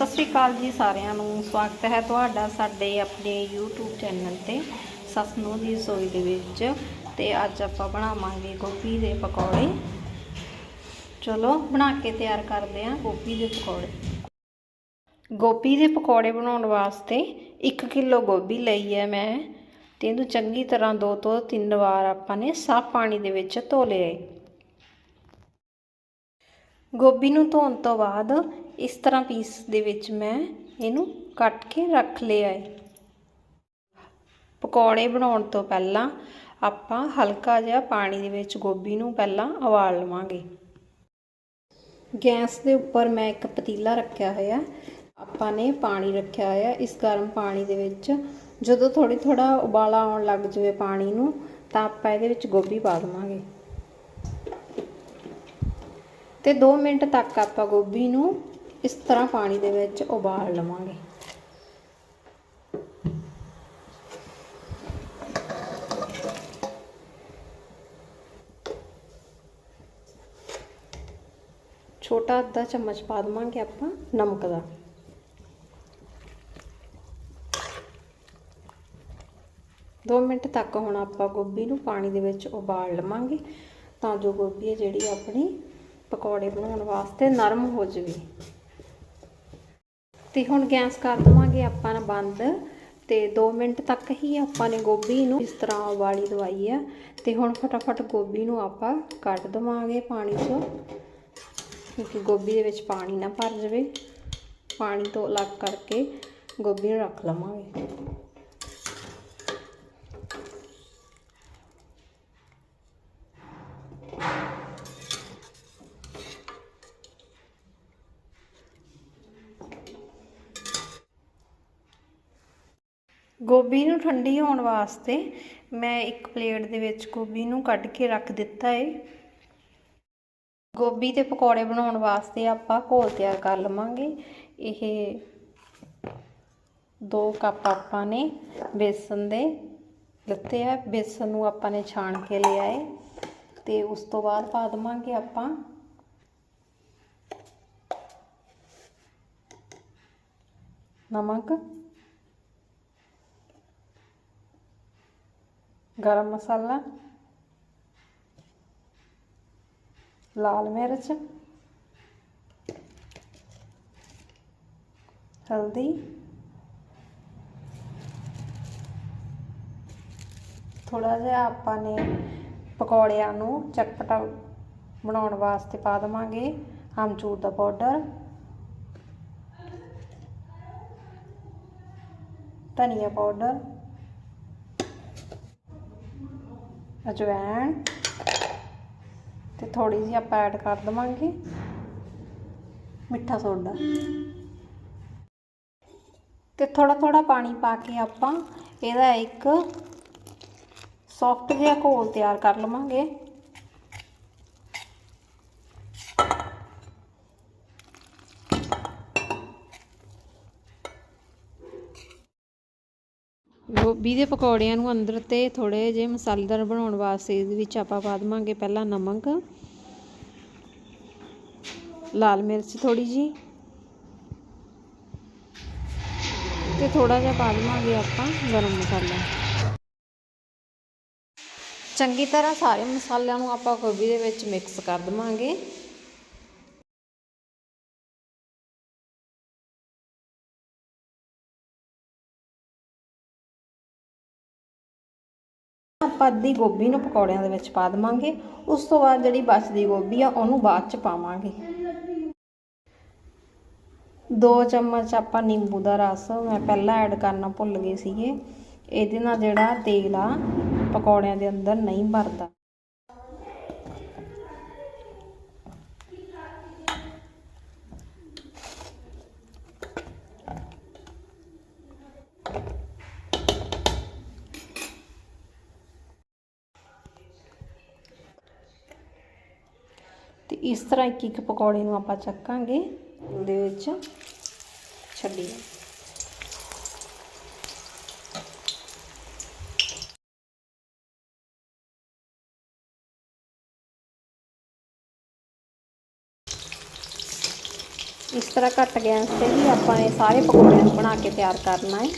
ਸਤਿ ਸ਼੍ਰੀ ਅਕਾਲ ਜੀ ਸਾਰਿਆਂ ਨੂੰ। ਸਵਾਗਤ ਹੈ ਤੁਹਾਡਾ ਸਾਡੇ ਆਪਣੇ YouTube ਚੈਨਲ ਤੇ, ਸੱਸ ਨੂੰ ਦੀ ਰਸੋਈ ਦੇ ਵਿੱਚ। ਤੇ ਅੱਜ ਆਪਾਂ ਬਣਾਵਾਂਗੇ ਗੋਭੀ ਦੇ ਪਕੌੜੇ। ਚਲੋ, ਬਣਾ ਕੇ ਤਿਆਰ ਕਰਦੇ ਹਾਂ ਗੋਭੀ ਦੇ ਪਕੌੜੇ। ਗੋਭੀ ਦੇ ਪਕੌੜੇ ਬਣਾਉਣ ਵਾਸਤੇ 1 ਕਿਲੋ ਗੋਭੀ ਲਈ ਹੈ ਮੈਂ। ਤੇ ਇਹਨੂੰ ਚੰਗੀ ਤਰ੍ਹਾਂ ਦੋ ਤੋਂ ਤਿੰਨ ਵਾਰ ਆਪਾਂ ਨੇ ਸਾਫ਼ ਪਾਣੀ ਦੇ ਵਿੱਚ ਧੋ ਲਿਆ ਹੈ। ਗੋਭੀ ਨੂੰ ਧੋਣ ਤੋਂ ਬਾਅਦ ਇਸ ਤਰ੍ਹਾਂ ਪੀਸ ਦੇ ਵਿੱਚ ਮੈਂ ਇਹਨੂੰ ਕੱਟ ਕੇ ਰੱਖ ਲਿਆ ਹੈ। ਪਕੌੜੇ ਬਣਾਉਣ ਤੋਂ ਪਹਿਲਾਂ ਆਪਾਂ ਹਲਕਾ ਜਿਹਾ ਪਾਣੀ ਦੇ ਵਿੱਚ ਗੋਭੀ ਨੂੰ ਪਹਿਲਾਂ ਉਬਾਲ ਲਵਾਂਗੇ। ਗੈਸ ਦੇ ਉੱਪਰ ਮੈਂ ਇੱਕ ਪਤੀਲਾ ਰੱਖਿਆ ਹੋਇਆ। ਆਪਾਂ ਨੇ ਪਾਣੀ ਰੱਖਿਆ ਹੋਇਆ। ਇਸ ਗਰਮ ਪਾਣੀ ਦੇ ਵਿੱਚ ਜਦੋਂ ਥੋੜੀ ਥੋੜਾ ਉਬਾਲਾ ਆਉਣ ਲੱਗ ਜਾਵੇ ਪਾਣੀ ਨੂੰ, ਤਾਂ ਆਪਾਂ ਇਹਦੇ ਵਿੱਚ ਗੋਭੀ ਪਾ ਦੇਵਾਂਗੇ। ਤੇ 2 ਮਿੰਟ ਤੱਕ ਆਪਾਂ ਗੋਭੀ ਨੂੰ ਇਸ ਤਰ੍ਹਾਂ ਪਾਣੀ ਦੇ ਵਿੱਚ ਉਬਾਲ ਲਵਾਂਗੇ। ਛੋਟਾ ਅੱਧਾ ਚਮਚ ਪਾ ਦਵਾਂਗੇ ਆਪਾਂ ਨਮਕ ਦਾ। ਦੋ ਮਿੰਟ ਤੱਕ ਹੁਣ ਆਪਾਂ ਗੋਭੀ ਨੂੰ ਪਾਣੀ ਦੇ ਵਿੱਚ ਉਬਾਲ ਲਵਾਂਗੇ ਤਾਂ ਜੋ ਗੋਭੀ ਹੈ ਜਿਹੜੀ ਆਪਣੀ ਪਕੌੜੇ ਬਣਾਉਣ ਵਾਸਤੇ ਨਰਮ ਹੋ ਜਾਵੇ। ਤੇ ਹੁਣ ਗੈਸ ਕਰ ਦਵਾਂਗੇ ਆਪਾਂ ਨਾ ਬੰਦ। ਤੇ 2 ਮਿੰਟ ਤੱਕ ਹੀ ਆਪਾਂ ਨੇ ਗੋਭੀ ਨੂੰ ਇਸ ਤਰ੍ਹਾਂ ਉਬਾਲੀ ਦਵਾਈ ਆ। ਤੇ ਹੁਣ ਫਟਾਫਟ ਗੋਭੀ ਨੂੰ ਆਪਾਂ ਕੱਢ ਦਵਾਂਗੇ ਪਾਣੀ 'ਚੋਂ। ਕਿਉਂਕਿ ਗੋਭੀ ਦੇ ਵਿੱਚ ਪਾਣੀ ਨਾ ਭਰ ਜਾਵੇ। ਪਾਣੀ ਤੋਂ ਅਲੱਗ ਕਰਕੇ ਗੋਭੀ ਨੂੰ ਰੱਖ ਲਵਾਂਗੇ। ਗੋਭੀ ਨੂੰ ਠੰਡੀ ਹੋਣ ਵਾਸਤੇ ਮੈਂ ਇੱਕ ਪਲੇਟ ਦੇ ਵਿੱਚ ਗੋਭੀ ਨੂੰ ਕੱਢ ਕੇ ਰੱਖ ਦਿੱਤਾ ਹੈ ਗੋਭੀ ਦੇ ਪਕੌੜੇ ਬਣਾਉਣ ਵਾਸਤੇ ਆਪਾਂ ਘੋਲ ਤਿਆਰ ਕਰ ਲਵਾਂਗੇ। ਇਹ 2 ਕੱਪ ਆਪਾਂ ਨੇ ਬੇਸਨ ਦੇ ਲੱਤੇ ਆ। ਬੇਸਨ ਨੂੰ ਆਪਾਂ ਨੇ ਛਾਣ ਕੇ ਲਿਆ ਹੈ ਤੇ ਉਸ ਤੋਂ ਬਾਅਦ ਪਾ ਦਵਾਂਗੇ ਆਪਾਂ ਨਮਕ। ਗਰਮ ਮਸਾਲਾ ਲਾਲ ਮਿਰਚ ਹਲਦੀ ਥੋੜਾ ਜਿਹਾ ਆਪਾਂ ਨੇ ਪਕੌੜਿਆਂ ਨੂੰ ਚਟਪਟਾ ਬਣਾਉਣ ਵਾਸਤੇ ਪਾ ਦਵਾਂਗੇ ਆਮਚੂਰ ਦਾ ਪਾਊਡਰ ਧਨੀਆ ਪਾਊਡਰ ਅਜਵਾਇਣ ਤੇ ਥੋੜੀ ਜਿਹੀ ਆਪਾਂ ਐਡ ਕਰ ਦਵਾਂਗੇ। ਮਿੱਠਾ ਸੋਡਾ। ਤੇ ਥੋੜਾ ਥੋੜਾ ਪਾਣੀ ਪਾ ਕੇ ਆਪਾਂ ਇਹਦਾ ਇੱਕ ਸੌਫਟ ਜਿਹਾ ਘੋਲ ਤਿਆਰ ਕਰ ਲਵਾਂਗੇ। ਗੋਭੀ ਦੇ ਪਕੌੜਿਆਂ ਨੂੰ ਅੰਦਰ ਤੇ ਥੋੜੇ ਜਿਹੇ ਮਸਾਲੇਦਾਰ ਬਣਾਉਣ ਵਾਸਤੇ ਇਹਦੇ ਵਿੱਚ ਆਪਾਂ ਪਾ ਦਵਾਂਗੇ ਪਹਿਲਾਂ ਨਮਕ, ਲਾਲ ਮਿਰਚ ਥੋੜੀ ਜੀ ਤੇ ਥੋੜਾ ਜਿਹਾ ਪਾ ਦਵਾਂਗੇ ਆਪਾਂ ਗਰਮ ਮਸਾਲਾ। ਚੰਗੀ ਤਰ੍ਹਾਂ ਸਾਰੇ ਮਸਾਲਿਆਂ ਨੂੰ ਆਪਾਂ ਗੋਭੀ ਦੇ ਵਿੱਚ ਮਿਕਸ ਕਰ ਦਵਾਂਗੇ। ਆਪਾਂ ਅੱਧੀ ਗੋਭੀ ਨੂੰ ਪਕੌੜਿਆਂ ਦੇ ਵਿੱਚ ਪਾ ਦਵਾਂਗੇ। ਉਸ ਤੋਂ ਬਾਅਦ ਜਿਹੜੀ ਬਚਦੀ ਗੋਭੀ ਆ, ਉਹਨੂੰ ਬਾਅਦ ਚ ਪਾਵਾਂਗੇ। ਦੋ ਚਮਚ ਆਪਾਂ ਨਿੰਬੂ ਦਾ ਰਸ ਮੈਂ ਪਹਿਲਾਂ ਐਡ ਕਰਨਾ ਭੁੱਲ ਗਈ ਸੀਗੇ। ਇਹਦੇ ਨਾਲ ਜਿਹੜਾ ਤੇਲ ਆ, ਪਕੌੜਿਆਂ ਦੇ ਅੰਦਰ ਨਹੀਂ ਭਰਦਾ। ਤੇ ਇਸ ਤਰ੍ਹਾਂ ਇੱਕ ਇੱਕ ਪਕੌੜੇ ਨੂੰ ਆਪਾਂ ਚੱਕਾਂਗੇ। ਉਹਦੇ ਵਿੱਚ ਛੱਡੀ। ਇਸ ਤਰ੍ਹਾਂ ਘੱਟ ਗੈਸ ਤੇ ਹੀ ਆਪਾਂ ਨੇ ਸਾਰੇ ਪਕੌੜੇ ਨੂੰ ਬਣਾ ਕੇ ਤਿਆਰ ਕਰਨਾ ਹੈ।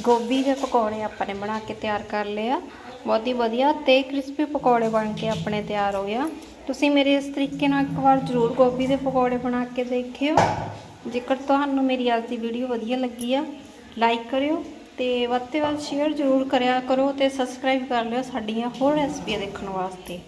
ਗੋਭੀ ਦੇ ਪਕੌੜੇ ਆਪਾਂ ਨੇ ਬਣਾ ਕੇ ਤਿਆਰ ਕਰ ਲਏ ਆ। ਬਹੁਤ ਹੀ ਵਧੀਆ ਤੇ ਕ੍ਰਿਸਪੀ ਪਕੌੜੇ ਬਣ ਕੇ ਆਪਣੇ ਤਿਆਰ ਹੋ ਗਿਆ ਤੁਸੀਂ ਮੇਰੇ ਇਸ ਤਰੀਕੇ ਨਾਲ ਇੱਕ ਵਾਰ ਜ਼ਰੂਰ ਗੋਭੀ ਦੇ ਪਕੌੜੇ ਬਣਾ ਕੇ ਦੇਖਿਓ। ਜੇਕਰ ਤੁਹਾਨੂੰ ਮੇਰੀ ਅੱਜ ਦੀ ਵੀਡੀਓ ਵਧੀਆ ਲੱਗੀ ਆ ਲਾਈਕ ਕਰਿਓ ਤੇ ਵੱਧ ਤੋਂ ਵੱਧ ਸ਼ੇਅਰ ਜ਼ਰੂਰ ਕਰਿਆ ਕਰੋ ਤੇ ਸਬਸਕ੍ਰਾਈਬ ਕਰ ਲਿਓ ਸਾਡੀਆਂ ਹੋਰ ਰੈਸਪੀਆਂ ਦੇਖਣ ਵਾਸਤੇ।